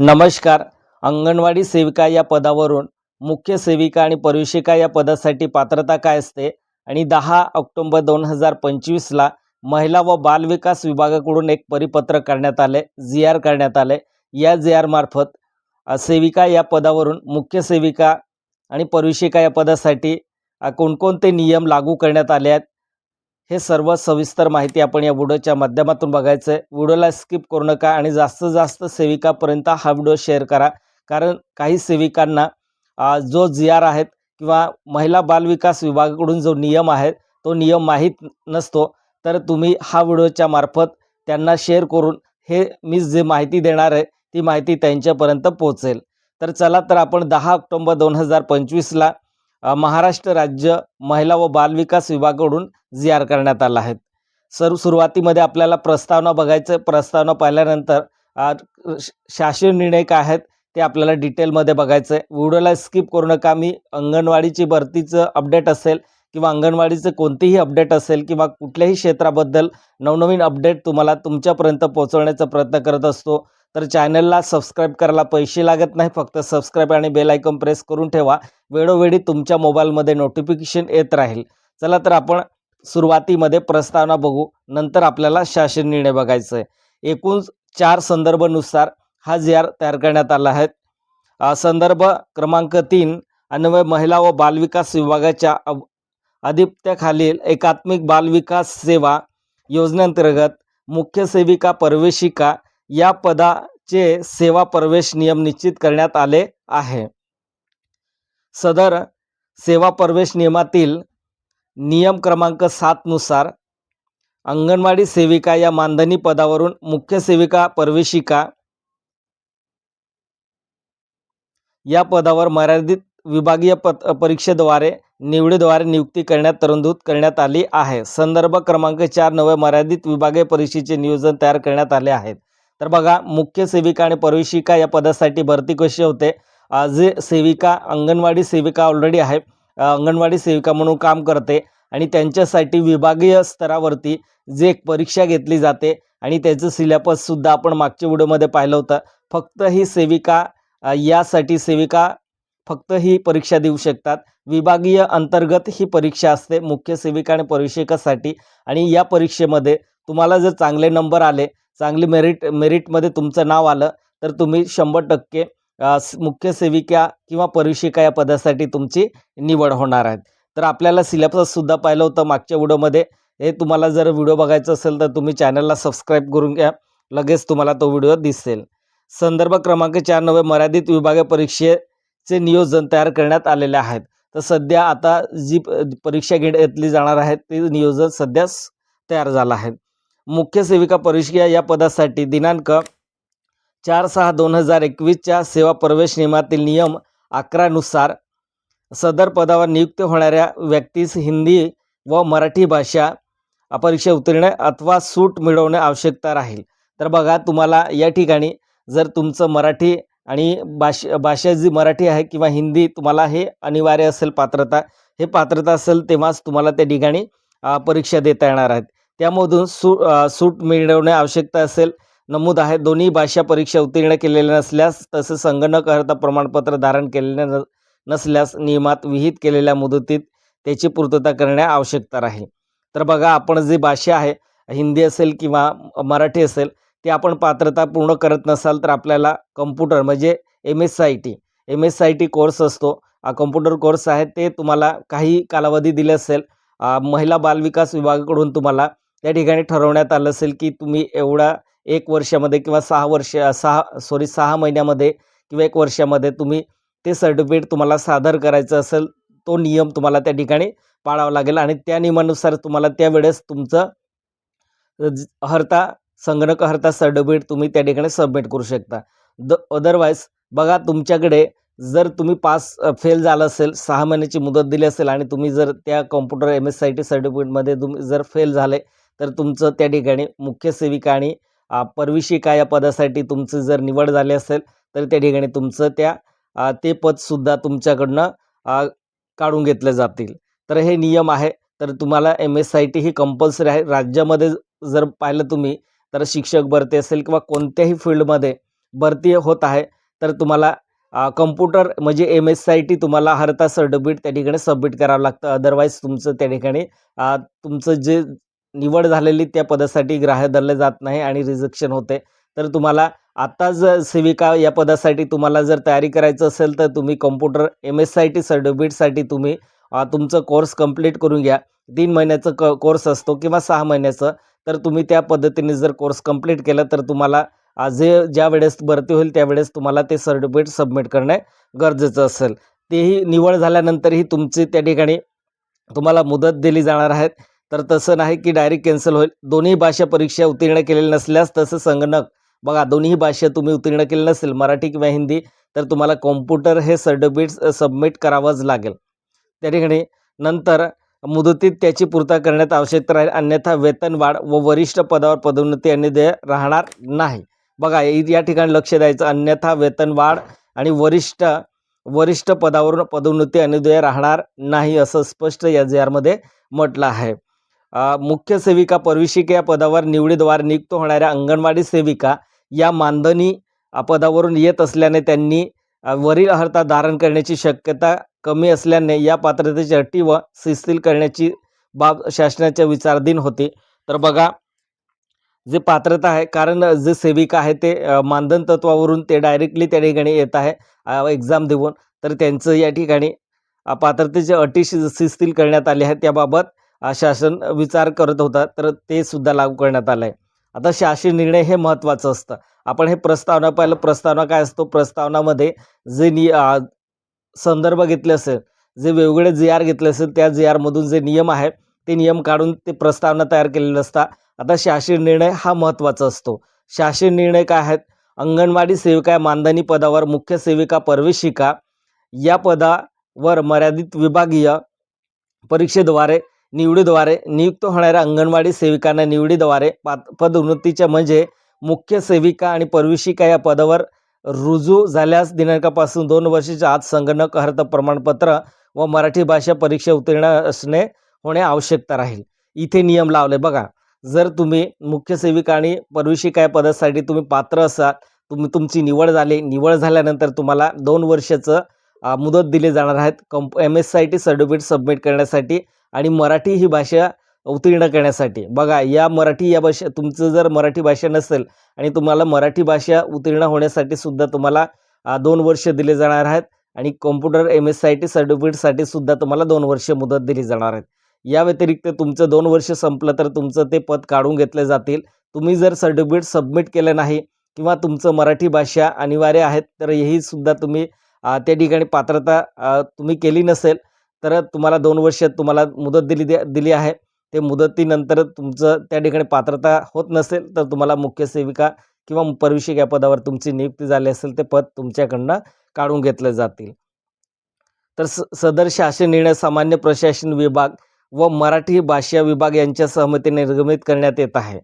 नमस्कार. अंगणवाडी सेविका या पदावरून मुख्य सेविका आणि परिशिका या पदासाठी पात्रता काय असते आणि दहा ऑक्टोंबर दोन हजार पंचवीसला महिला व बालविकास विभागाकडून एक परिपत्र करण्यात आले जी आर करण्यात आले. या जी आर मार्फत सेविका या पदावरून मुख्य सेविका आणि परिशिका या पदासाठी कोणकोणते नियम लागू करण्यात आले आहेत? हे सर्व सविस्तर माहिती आपण या व्हिडिओच्या माध्यमातून बघायचं आहे व्हिडिओला स्किप करू नका आणि जास्तीत जास्त सेविकापर्यंत हा व्हिडिओ शेअर करा. कारण काही सेविकांना जो जी आर आहेत किंवा महिला बालविकास विभागाकडून जो नियम आहे तो नियम माहीत नसतो तर तुम्ही हा व्हिडिओच्या मार्फत त्यांना शेअर करून हे मी जे माहिती देणार आहे ती माहिती त्यांच्यापर्यंत पोहोचेल. तर चला तर आपण दहा ऑक्टोंबर दोन हजार पंचवीसला महाराष्ट्र राज्य महिला व बालविकास विभागाकडून जीआर करण्यात आला आहे. सर सुरुवातीमध्ये आपल्याला प्रस्तावना बघायचं आहे प्रस्तावना पाहिल्यानंतर श- शासन निर्णय काय आहेत ते आपल्याला डिटेलमध्ये बघायचं आहे व्हिडिओला स्किप करू नका. मी अंगणवाडीची भरतीचं अपडेट असेल किंवा अंगणवाडीचं कोणतेही अपडेट असेल किंवा कुठल्याही क्षेत्राबद्दल नवनवीन अपडेट तुम्हाला तुमच्यापर्यंत पोहोचवण्याचा प्रयत्न करत असतो. तर चॅनलला सबस्क्राईब करायला पैसे लागत नाही फक्त सबस्क्राईब आणि बेल आयकॉन प्रेस करून ठेवा. वेळोवेळी तुमच्या मोबाईलमध्ये नोटिफिकेशन येत राहील. चला तर आपण सुरुवातीमध्ये प्रस्तावना बघू. नंतर आपल्याला शासन निर्णय बघायचं आहे. एकूण चार संदर्भानुसार हा जी आर तयार करण्यात आला आहे. संदर्भ क्रमांक तीन अन्वय महिला व बालविकास विभागाच्या अधिपत्याखालील एकात्मिक बालविकास सेवा योजनेअंतर्गत मुख्य सेविका प्रवेशिका या पदाचे सेवा प्रवेश नियम निश्चित करण्यात आले आहे. सदर सेवा प्रवेश नियमातील नियम क्रमांक सातनुसार अंगणवाडी सेविका या मानधनी पदावरून मुख्य सेविका प्रवेशिका या पदावर मर्यादित विभागीय पत परीक्षेद्वारे निवडीद्वारे नियुक्ती करण्यात तरंदूत करण्यात आली आहे. संदर्भ क्रमांक चार नवे मर्यादित विभागीय परीक्षेचे नियोजन तयार करण्यात आले आहेत तर बघा मुख्य सेविका आणि प्रवेशिका या पदासाठी भरती कशी होते? जे सेविका अंगणवाडी सेविका ऑलरेडी आहे अंगणवाडी सेविका म्हणून काम करते आणि त्यांच्यासाठी विभागीय स्तरावरती जे एक परीक्षा घेतली जाते आणि त्याचं सिलेबससुद्धा आपण मागच्या व्हिडिओमध्ये पाहिलं होतं. फक्त ही सेविका यासाठी सेविका फक्त ही परीक्षा देऊ शकतात. विभागीय अंतर्गत ही परीक्षा असते मुख्य सेविका आणि परिवेशकासाठी. आणि या परीक्षेमध्ये तुम्हाला जर चांगले नंबर आले चांगली मेरिट मेरिटमध्ये तुमचं नाव आलं तर तुम्ही शंभर टक्के मुख्य सेविका किंवा परिशिका या पदासाठी तुमची निवड होणार आहे. तर आपल्याला सिलेबससुद्धा पाहिलं होतं मागच्या व्हिडिओमध्ये. हे तुम्हाला जर व्हिडिओ बघायचा असेल तर तुम्ही चॅनलला सबस्क्राईब करून घ्या. लगेच तुम्हाला तो व्हिडिओ दिसेल. संदर्भ क्रमांक चार नव्हे मर्यादित विभागीय परीक्षेचे नियोजन तयार करण्यात आलेले आहेत. तर सध्या आता जी प- परीक्षा घेतली जाणार आहे ते नियोजन सध्या तयार झालं आहे. मुख्य सेविका परीक्षा या पदासाठी दिनांक चार सहा दोन हजार एकवीसच्या सेवा प्रवेश नियमातील नियम अकरानुसार सदर पदावर नियुक्त होणाऱ्या व्यक्तीस हिंदी व मराठी भाषा परीक्षा उत्तीर्ण अथवा सूट मिळवणे आवश्यकता राहील. तर बघा तुम्हाला या ठिकाणी जर तुमचं मराठी आणि भाष भाषा जी मराठी आहे किंवा हिंदी तुम्हाला हे अनिवार्य असेल पात्रता. हे पात्रता असेल तेव्हाच तुम्हाला त्या ठिकाणी परीक्षा देता येणार आहेत. त्यामधून सू सूट मिळवणे आवश्यकता असेल. नमूद आहे दोन्ही भाषा परीक्षा उत्तीर्ण केलेल्या नसल्यास तसेच संगणकर्ता प्रमाणपत्र धारण केलेले न नसल्यास नियमात विहित केलेल्या मुदतीत त्याची पूर्तता करणे आवश्यकता राहील. तर बघा आपण जी भाषा आहे हिंदी असेल किंवा मराठी असेल ते आपण पात्रता पूर्ण करत नसाल तर आपल्याला कम्प्युटर म्हणजे M S I T M S I T course असतो. कम्प्युटर कोर्स आहे ते तुम्हाला काही कालावधी दिले असेल. महिला बालविकास विभागाकडून तुम्हाला त्या ठिकाणी ठरवण्यात आलं असेल की तुम्ही एवढा एक वर्षामध्ये किंवा सहा वर्ष सहा सॉरी सहा महिन्यामध्ये किंवा एक वर्षामध्ये तुम्ही ते सर्टिफिकेट तुम्हाला सादर करायचं असेल तो नियम तुम्हाला त्या ठिकाणी पाळावा लागेल आणि त्या नियमानुसार तुम्हाला त्यावेळेस तुमचं हरता अर्हता संगणक अर्हता सर्टिफिकेट तुम्ही त्या ठिकाणी सबमिट करू शकता. द अदरवाईज बघा तुमच्याकडे जर तुम्ही पास फेल झालं असेल सहा महिन्याची मुदत दिली असेल आणि तुम्ही जर त्या computer M S I T सर्टिफिकेटमध्ये तुम्ही जर फेल झाले तर तुमचं त्या ठिकाणी मुख्य सेविका आणि परविशिका या पदासाठी तुमची जर निवड झाली असेल तर त्या ठिकाणी तुमचं त्या ते पदसुद्धा तुमच्याकडनं काढून घेतले जातील. तर हे नियम आहे. तर तुम्हाला एम एस आय टी ही कंपल्सरी आहे. राज्यामध्ये जर पाहिलं तुम्ही तर शिक्षक भरती असेल किंवा कोणत्याही फील्डमध्ये भरती होत आहे तर तुम्हाला कम्प्युटर म्हणजे M S C I T तुम्हाला हरता सर्टिफिकेट त्या ठिकाणी सबमिट करावं लागतं. अदरवाईज तुमचं त्या ठिकाणी तुमचं जे निवड झालेली त्या पदासाठी ग्राह्य धरले जात नाही आणि रिजेक्शन होते. तर तुम्हाला आत्ताच सेविका या पदासाठी तुम्हाला जर तयारी करायचं असेल तर तुम्ही computer M S C I T सर्टिफिकेटसाठी तुम्ही तुमचं कोर्स कंप्लीट करून घ्या. तीन महिन्याचं क कोर्स असतो किंवा सहा महिन्याचं. तर तुम्ही त्या पद्धतीने जर कोर्स कंप्लीट केला तर तुम्हाला जे ज्या वेळेस भरती होईल त्यावेळेस तुम्हाला ते सर्टिफिकेट सबमिट करणे गरजेचं असेल. तेही निवड झाल्यानंतरही तुमची त्या ठिकाणी तुम्हाला मुदत दिली जाणार आहेत तर तसं नाही की डायरेक्ट कॅन्सल होईल. दोन्ही भाषा परीक्षा उत्तीर्ण केलेली नसल्यास तसं संगणक. बघा दोन्ही भाषा तुम्ही उत्तीर्ण केली नसेल मराठी किंवा हिंदी तर तुम्हाला कॉम्प्युटर हे सर्टिफिकेट सबमिट करावंच लागेल. त्या ठिकाणी नंतर मुदतीत त्याची पूर्तता करण्यात आवश्यकता राहील अन्यथा वेतनवाढ व वरिष्ठ पदावर पदोन्नती आणि देय राहणार नाही. बघा या ठिकाणी लक्ष द्यायचं अन्यथा वेतनवाढ आणि वरिष्ठ वरिष्ठ पदावरून पदोन्नती अनुदय राहणार नाही असं स्पष्ट या जे आरमध्ये म्हटलं आहे. मुख्य सेविका परिशिका या पदावर निवडीद्वार नियुक्त होणाऱ्या अंगणवाडी सेविका या मानधनी पदावरून येत असल्याने त्यांनी वरील अर्हता धारण करण्याची शक्यता कमी असल्याने या पात्रतेची अटी व शिथिल करण्याची बाब शासनाच्या विचाराधीन होती. तर बघा जे पात्रता आहे कारण जे सेविका आहे ते मानधन तत्वावरून ते डायरेक्टली त्या ठिकाणी येत आहे एक्झाम देऊन. तर त्यांचं या ठिकाणी पात्रतेच्या अटी शि शिथिल करण्यात आली आहे. त्याबाबत शासन विचार करत होता तर ते सुद्धा लागू करण्यात आलं आहे आता शासन निर्णय हे महत्त्वाचं असतं. आपण हे प्रस्तावना पाहिलं प्रस्तावना काय असतो? प्रस्तावनामध्ये जे नि संदर्भ घेतले असेल जे वेगवेगळे जे आर घेतले असेल त्या जे आरमधून जे नियम आहे ते नियम काढून ते प्रस्तावना तयार केलेलं असतात आता शासन निर्णय हा महत्त्वाचा असतो. शासन निर्णय काय आहेत? अंगणवाडी सेविका या मानधनी पदावर मुख्य सेविका प्रवेशिका या पदावर मर्यादित विभागीय परीक्षेद्वारे निवडीद्वारे नियुक्त होणाऱ्या अंगणवाडी सेविकांना निवडीद्वारे पात पदोन्नतीच्या म्हणजे मुख्य सेविका आणि प्रवेशिका या पदावर रुजू झाल्यास दिनांकापासून दोन वर्षाच्या आत संगणक अर्थ प्रमाणपत्र व मराठी भाषा परीक्षा उत्तीर्ण असणे होणे आवश्यकता राहील. इथे नियम लावले बघा. जर तुम्ही मुख्य सेविका आणि प्रवेशिका या पदासाठी तुम्ही पात्र असाल तुम्ही तुमची निवड झाली निवड झाल्यानंतर तुम्हाला दोन वर्षाचं मुदत दिली जाणार आहेत. कंप M S I T certificate submit करण्यासाठी आणि मराठी ही भाषा उत्तीर्ण करण्यासाठी. बघा या मराठी या भाषा तुमचं जर मराठी भाषा नसेल आणि तुम्हाला मराठी भाषा उत्तीर्ण होण्यासाठी सुद्धा तुम्हाला दोन वर्ष दिले जाणार आहेत आणि computer M S C I T सर्टिफिकेटसाठी सुद्धा तुम्हाला दोन वर्ष मुदत दिली जाणार आहेत. या व्यतिरिक्त तुमचं दोन वर्ष संपलं तर तुमचं ते पद काढून घेतले जातील. तुम्ही जर सर्टिफिकेट सबमिट केलं नाही किंवा तुमचं मराठी भाषा अनिवार्य आहेत तर हेही सुद्धा तुम्ही त्या ठिकाणी पात्रता तुम्ही केली नसेल तर तुम्हाला दोन वर्ष तुम्हाला मुदत दिली द्या दिली आहे. ते मुदतीनंतर तुमचं त्या ठिकाणी पात्रता होत नसेल तर तुम्हाला मुख्य सेविका किंवा परविषयक या पदावर तुमची नियुक्ती झाली असेल ते पद तुमच्याकडनं काढून घेतले जातील. तर स सदर शासन निर्णय सामान्य प्रशासन विभाग व मराठी भाषा विभाग यांच्या सहमतीने निर्गमित करण्यात येत आहे.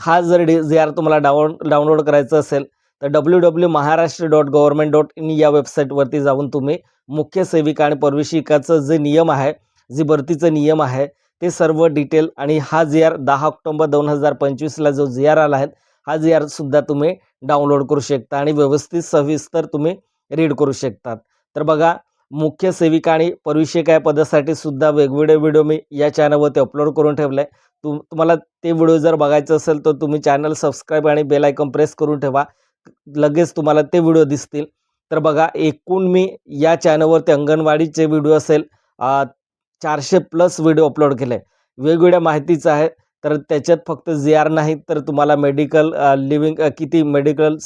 हा जर डी जे आर तुम्हाला डाउन डाउनलोड करायचं असेल तर W W Maharashtra dot government dot in या वेबसाईटवरती जाऊन तुम्ही मुख्य सेविका आणि प्रवेशिकाचं जे नियम आहे जे भरतीचं नियम आहे ते सर्व डिटेल आणि हा जी आर दहा ऑक्टोंबर दोन हजार पंचवीसला जो जी आर आला आहे हा जी आरसुद्धा तुम्ही डाउनलोड करू शकता आणि व्यवस्थित सविस्तर तुम्ही रीड करू शकतात. तर बघा मुख्य सेविका आणि प्रवेशिका या पदासाठी सुद्धा वेगवेगळे व्हिडिओ मी या चॅनलवरती अपलोड करून ठेवले. आहे तुम तुम्हाला ते व्हिडिओ जर बघायचं असेल तर तुम्ही चॅनल सबस्क्राईब आणि बेल आयकॉन प्रेस करून ठेवा. लगेच तुम्हाला ते व्हिडिओ दिसतील. तर बघा एकूण मी या चॅनलवरती अंगणवाडीचे व्हिडिओ असेल चारशे प्लस व्हिडिओ अपलोड केले. वेगवेगळ्या माहितीचं आहे तर त्याच्यात फक्त जी आर नाही तर तुम्हाला मेडिकल लिव्हिंग किती मेडिकल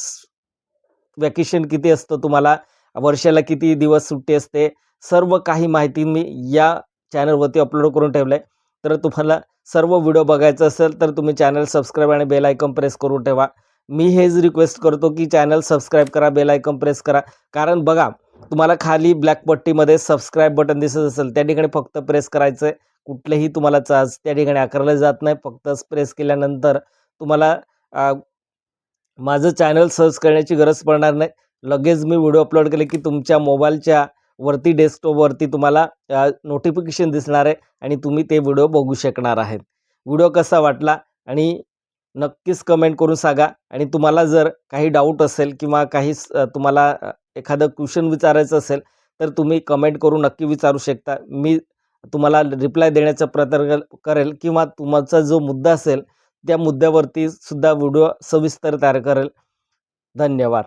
वॅकेशन किती असतं तुम्हाला वर्षाला किती दिवस सुट्टी असते सर्व काही माहिती मी या चॅनलवरती अपलोड करून ठेवलं आहे तर तुम्हाला सर्व व्हिडिओ बघायचं असेल तर तुम्ही चॅनल सबस्क्राईब आणि बेल आयकॉन प्रेस करून ठेवा. मी हेच रिक्वेस्ट करतो की चॅनल सबस्क्राईब करा बेल आयकॉन प्रेस करा. कारण बघा तुम्हाला खाली ब्लॅक पट्टीमध्ये सबस्क्राईब बटन दिसत असेल त्या ठिकाणी फक्त प्रेस करायचं आहे कुठलेही तुम्हाला चार्ज त्या ठिकाणी आकारला जात नाही. फक्त प्रेस केल्यानंतर तुम्हाला माझं चॅनल सर्च करण्याची गरज पडणार नाही. लगेच मी व्हिडिओ अपलोड केले की तुमच्या मोबाईलच्या वरती डेस्कटॉपवरती तुम्हाला नोटिफिकेशन दिसणार आहे आणि तुम्ही ते व्हिडिओ बघू शकणार आहेत. व्हिडिओ कसा वाटला आणि नक्कीच कमेंट करून सांगा. आणि तुम्हाला जर काही डाऊट असेल किंवा काही स- तुम्हाला एखादं क्वेश्चन विचारायचं असेल तर तुम्ही कमेंट करून नक्की विचारू शकता. मी तुम्हाला रिप्लाय देण्याचा प्रयत्न करेल किंवा तुमचा जो मुद्दा असेल त्या मुद्द्यावरती सुद्धा व्हिडिओ सविस्तर तयार करेल. धन्यवाद.